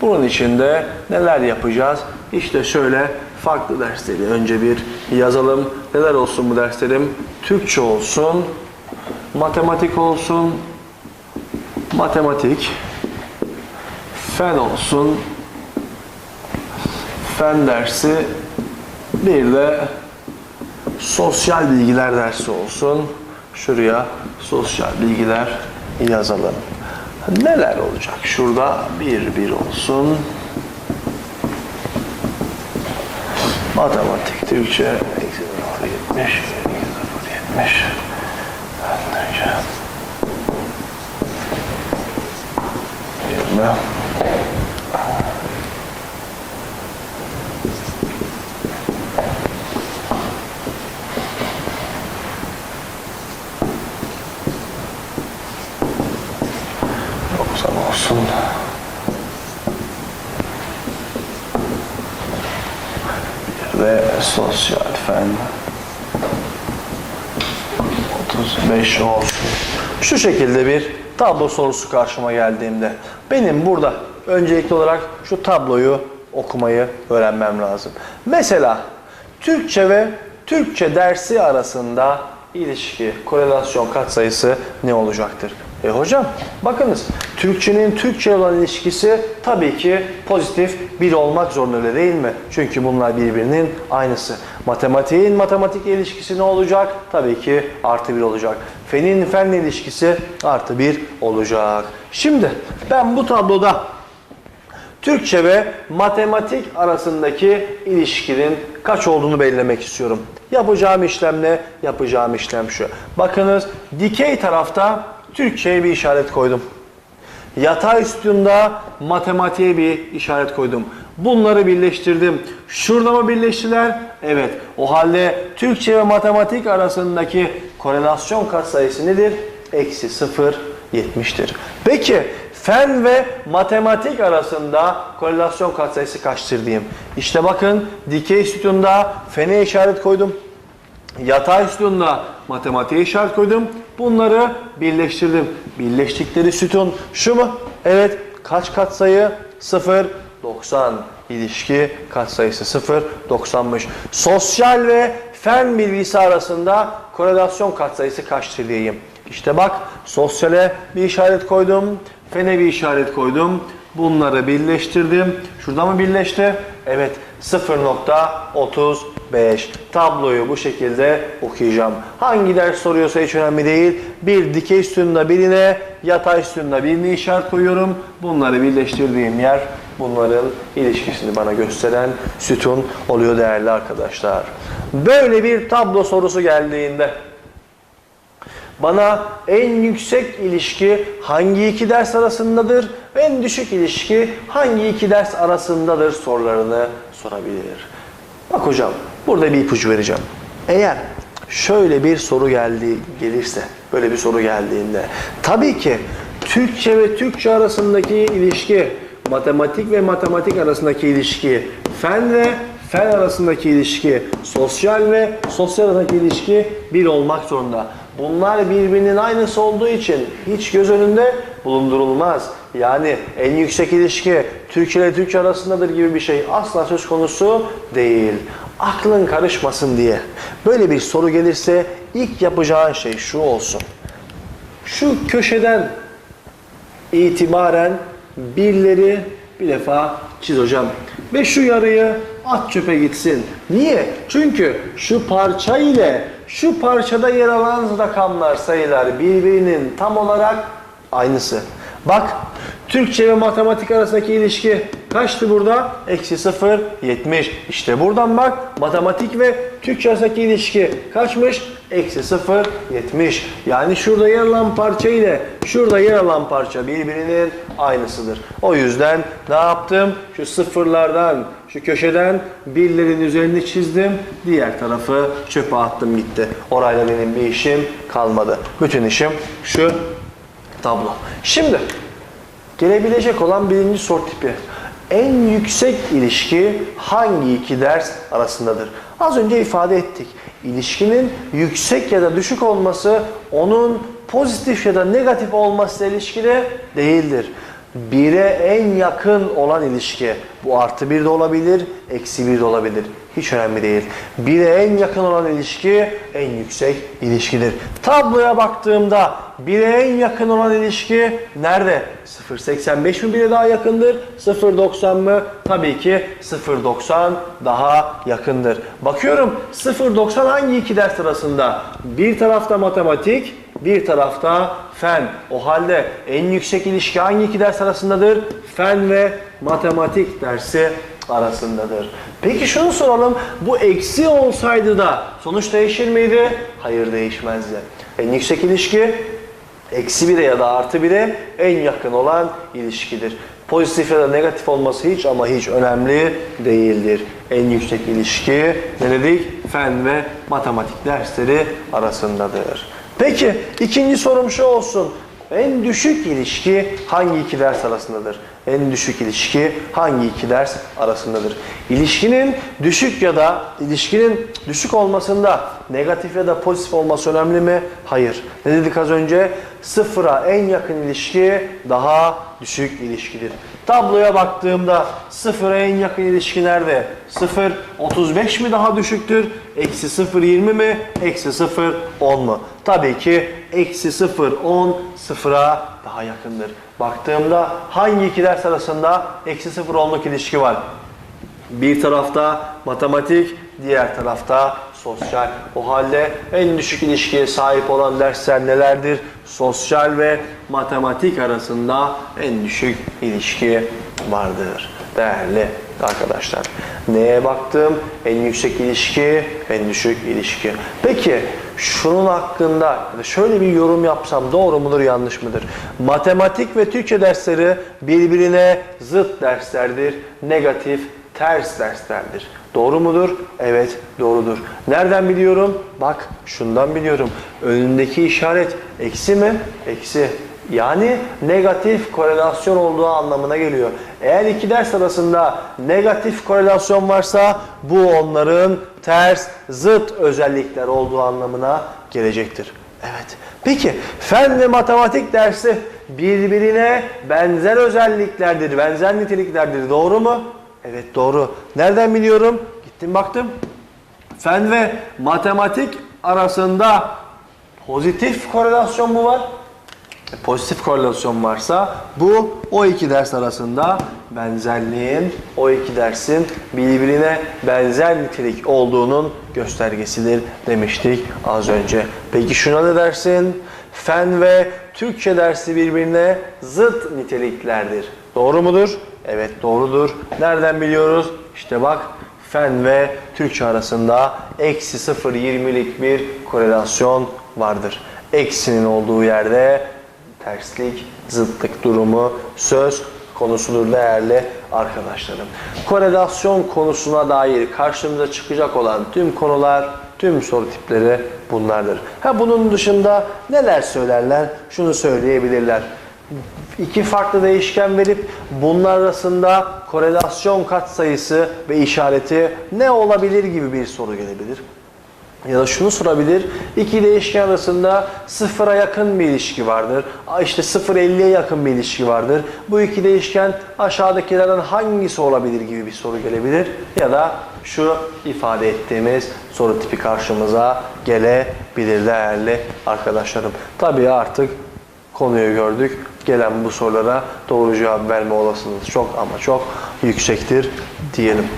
Bunun için de neler yapacağız? İşte şöyle farklı dersleri önce bir yazalım. Neler olsun bu derslerim? Türkçe olsun, matematik olsun, matematik, fen olsun, fen dersi, bir de sosyal bilgiler dersi olsun. Şuraya sosyal bilgiler yazalım. Neler olacak? Şurada bir bir olsun. Matematik, Türkçe, eksi 0, 70, 70. Önce 20. Doksan olsun. Ve sosyal fen 35 olsun. Şu şekilde bir tablo sorusu karşıma geldiğimde benim burada öncelikli olarak şu tabloyu okumayı öğrenmem lazım. Mesela Türkçe ve Türkçe dersi arasında ilişki, korelasyon katsayısı ne olacaktır? E hocam bakınız Türkçenin Türkçe olan ilişkisi tabii ki pozitif bir olmak zorunda değil mi? Çünkü bunlar birbirinin aynısı. Matematiğin matematik ilişkisi ne olacak? Tabii ki artı bir olacak. Fenin fenle ilişkisi artı bir olacak. Şimdi ben bu tabloda Türkçe ve matematik arasındaki ilişkinin kaç olduğunu belirlemek istiyorum. Yapacağım işlem ne? Yapacağım işlem şu. Bakınız dikey tarafta Türkçe'ye bir işaret koydum. Yatay sütunda matematiğe bir işaret koydum. Bunları birleştirdim. Şurada mı birleştiler? Evet. O halde Türkçe ve matematik arasındaki korelasyon katsayısı nedir? Eksi 0,70'tir. Peki fen ve matematik arasında korelasyon katsayısı kaçtır diyeyim. İşte bakın dikey sütunda fene işaret koydum. Yatay sütunla matematiğe işaret koydum. Bunları birleştirdim. Birleştikleri sütun şu mu? Evet. Kaç katsayı? 0, 90. İlişki katsayısı 0, 90'mış. Sosyal ve fen bilgisi arasında korelasyon katsayısı kaçtır diyeyim. İşte bak sosyale bir işaret koydum. Fene bir işaret koydum. Bunları birleştirdim. Şurada mı birleşti? Evet 0.35. Tabloyu bu şekilde okuyacağım. Hangi ders soruyorsa hiç önemli değil. Bir dikey sütununda birine, yatay sütununda birine işaret koyuyorum. Bunları birleştirdiğim yer bunların ilişkisini bana gösteren sütun oluyor değerli arkadaşlar. Böyle bir tablo sorusu geldiğinde bana en yüksek ilişki hangi iki ders arasındadır en düşük ilişki hangi iki ders arasındadır sorularını sorabilir. Bak hocam burada bir ipucu vereceğim. Eğer şöyle bir soru geldi gelirse, böyle bir soru geldiğinde tabii ki Türkçe ve Türkçe arasındaki ilişki, matematik ve matematik arasındaki ilişki, fen ve fen arasındaki ilişki, sosyal ve sosyal arasındaki ilişki bir olmak zorunda. Bunlar birbirinin aynısı olduğu için hiç göz önünde bulundurulmaz. Yani en yüksek ilişki Türkçe ile Türkçe arasındadır gibi bir şey asla söz konusu değil. Aklın karışmasın diye. Böyle bir soru gelirse ilk yapacağın şey şu olsun. Şu köşeden itibaren birleri bir defa çiz hocam. Ve şu yarıyı at çöpe gitsin. Niye? Çünkü şu parça ile şu parçada yer alan rakamlar sayılar birbirinin tam olarak aynısı. Bak Türkçe ve matematik arasındaki ilişki kaçtı burada? Eksi 0, 70. İşte buradan bak matematik ve Türkçe arasındaki ilişki kaçmış? Eksi 0, 70. Yani şurada yer alan parça ile şurada yer alan parça birbirinin aynısıdır. O yüzden ne yaptım? Şu sıfırlardan, şu köşeden birlerin üzerini çizdim. Diğer tarafı çöpe attım gitti. Orayla benim bir işim kalmadı. Bütün işim şu tablo. Şimdi gelebilecek olan birinci soru tipi. En yüksek ilişki hangi iki ders arasındadır? Az önce ifade ettik. İlişkinin yüksek ya da düşük olması onun pozitif ya da negatif olmasıyla ilişkili değildir. 1'e en yakın olan ilişki. Bu artı 1 de olabilir, eksi 1 de olabilir. Hiç önemli değil. 1'e en yakın olan ilişki en yüksek ilişkidir. Tabloya baktığımda 1'e en yakın olan ilişki nerede? 0.85 mi 1'e daha yakındır? 0.90 mı? Tabii ki 0.90 daha yakındır. Bakıyorum 0.90 hangi iki ders arasında? Bir tarafta matematik, bir tarafta fen. O halde en yüksek ilişki hangi iki ders arasındadır? Fen ve matematik dersi arasındadır. Peki şunu soralım. Bu eksi olsaydı da sonuç değişir miydi? Hayır değişmezdi. En yüksek ilişki eksi 1'e ya da artı 1'e en yakın olan ilişkidir. Pozitif ya da negatif olması hiç ama hiç önemli değildir. En yüksek ilişki ne dedik? Fen ve matematik dersleri arasındadır. Peki ikinci sorum şu olsun. En düşük ilişki hangi iki ders arasındadır? En düşük ilişki hangi iki ders arasındadır? İlişkinin düşük ya da ilişkinin düşük olmasında negatif ya da pozitif olması önemli mi? Hayır. Ne dedik az önce? Sıfıra en yakın ilişki daha düşük ilişkidir. Tabloya baktığımda sıfıra en yakın ilişki nerede? 0 35 mi daha düşüktür? Eksi 0 20 mi? Eksi 0 10 mu? Tabii ki eksi 0 10 sıfıra daha yakındır. Baktığımda hangi iki ders arasında eksi 0 10'luk ilişki var? Bir tarafta matematik, diğer tarafta sosyal. O halde en düşük ilişkiye sahip olan dersler nelerdir? Sosyal ve matematik arasında en düşük ilişki vardır. Değerli arkadaşlar. Neye baktım? En yüksek ilişki, en düşük ilişki. Peki şunun hakkında şöyle bir yorum yapsam doğru mudur yanlış mıdır? Matematik ve Türkçe dersleri birbirine zıt derslerdir. Negatif, ters derslerdir. Doğru mudur? Evet, doğrudur. Nereden biliyorum? Bak, şundan biliyorum. Önündeki işaret eksi mi? Eksi. Yani negatif korelasyon olduğu anlamına geliyor. Eğer iki ders arasında negatif korelasyon varsa bu onların ters, zıt özellikler olduğu anlamına gelecektir. Evet. Peki fen ve matematik dersi birbirine benzer özelliklerdir, benzer niteliklerdir. Doğru mu? Evet doğru. Nereden biliyorum? Gittim baktım. Fen ve matematik arasında pozitif korelasyon mu var? E, Pozitif korelasyon varsa bu o iki ders arasında benzerliğin, o iki dersin birbirine benzer nitelik olduğunun göstergesidir demiştik az önce. Peki şuna ne dersin? Fen ve Türkçe dersi birbirine zıt niteliklerdir. Doğru mudur? Evet doğrudur. Nereden biliyoruz? İşte bak fen ve Türkçe arasında eksi 0.20'lik bir korelasyon vardır. Eksinin olduğu yerde terslik, zıtlık durumu söz konusudur değerli arkadaşlarım. Korelasyon konusuna dair karşımıza çıkacak olan tüm konular, tüm soru tipleri bunlardır. Ha bunun dışında neler söylerler? Şunu söyleyebilirler. İki farklı değişken verip bunlar arasında korelasyon katsayısı ve işareti ne olabilir gibi bir soru gelebilir. Ya da şunu sorabilir. İki değişken arasında sıfıra yakın bir ilişki vardır. İşte 0.50'ye yakın bir ilişki vardır. Bu iki değişken aşağıdakilerden hangisi olabilir gibi bir soru gelebilir. Ya da şu ifade ettiğimiz soru tipi karşımıza gelebilir değerli arkadaşlarım. Tabii artık konuyu gördük. Gelen bu sorulara doğru cevap verme olasılığınız çok ama çok yüksektir diyelim.